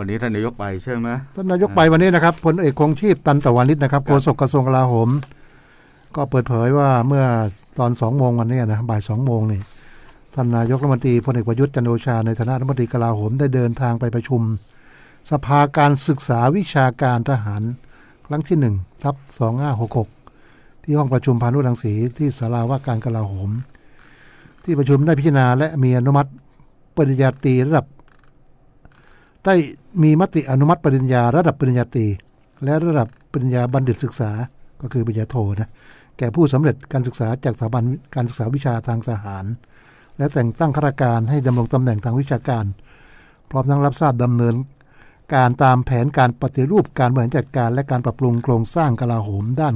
วันนี้ท่านนายกไปใช่ไหมท่านนายกไปวันนี้นะครับพลเอกคงชีพตันตะวันนิดนะครับครับโฆษกกระทรวงกลาโหม ก็เปิดเผยว่าเมื่อตอนสองโมงวันนี้นะบ่ายสองโมงนี่ท่านนายกรัฐมนตรีพลเอกประยุทธ์จันทร์โอชาในฐานะรัฐมนตรีกลาโหมได้เดินทางไปประชุม สภาการศึกษาวิชาการทหาร ครั้งที่หนึ่งทับสองห้าหกหกที่ห้องประชุมพานุรังสีที่ศาลาว่าการกลาโหม ที่ประชุมได้พิจารณาและมีอนุมัติปริญญาตรีระดับ ได้มีมติอนุมัติปริญญาระดับปริญญาตรี และระดับปริญญาบัณฑิตศึกษาก็คือปริญญาโทนะแก่ผู้สำเร็จการศึกษาจากสถาบันการศึกษาวิชาทางทหาร และแต่งตั้งข้าราชการให้ดำรงตำแหน่งทางวิชาการ พร้อมทั้งรับทราบดำเนิน การตามแผนการปฏิรูปการบริหารจัดการ และการปรับปรุงโครงสร้างกลาโหมด้าน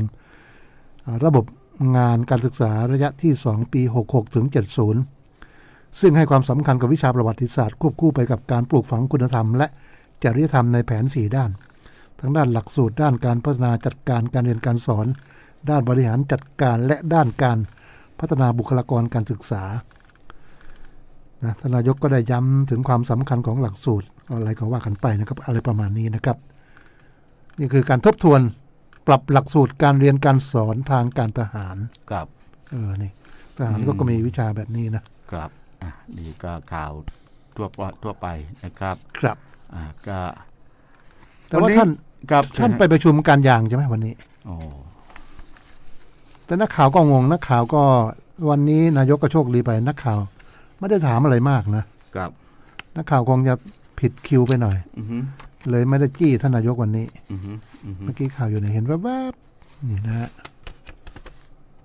ระบบงานการศึกษาระยะที่ 2 ปี 66ถึง70 ซึ่งให้ความสำคัญกับวิชาประวัติศาสตร์ควบคู่ไปกับการปลูกฝังคุณธรรม และจริยธรรมในแผน 4 ด้าน ทั้งด้านหลักสูตรด้านการพัฒนาจัดการการเรียนการสอน ด้านบริหารจัดการและด้านการพัฒนาบุคลากรการศึกษานะท่านนายกก็ได้ย้ำถึงความสำคัญของหลักสูตรอะไรก็ว่ากันไปนะครับ อะไรประมาณนี้นะครับ นี่คือการทบทวนปรับหลักสูตรการเรียนการสอนทางการทหาร ครับ เออ นี่ ทหารก็ก็มีวิชาแบบนี้นะครับอะ นี่ก็ข่าวทั่วไปทั่วไปนะครับ ครับอ่าก็แต่ว่าวันนี้ท่านครับท่านไปประชุมการยางใช่ไหมวันนี้โอ้แต่นักข่าวก็งงนักข่าวก็วันนี้นายกก็โชคดีไปนักข่าว ไม่ได้ถามอะไรมากนะครับ นักข่าวคงจะผิดคิวไปหน่อยอือฮึเลยไม่ได้จี้ท่านนายกวันนี้อือฮึอือฮึเมื่อกี้ข่าวอยู่ไหนเห็นแวบๆนี่นะฮะ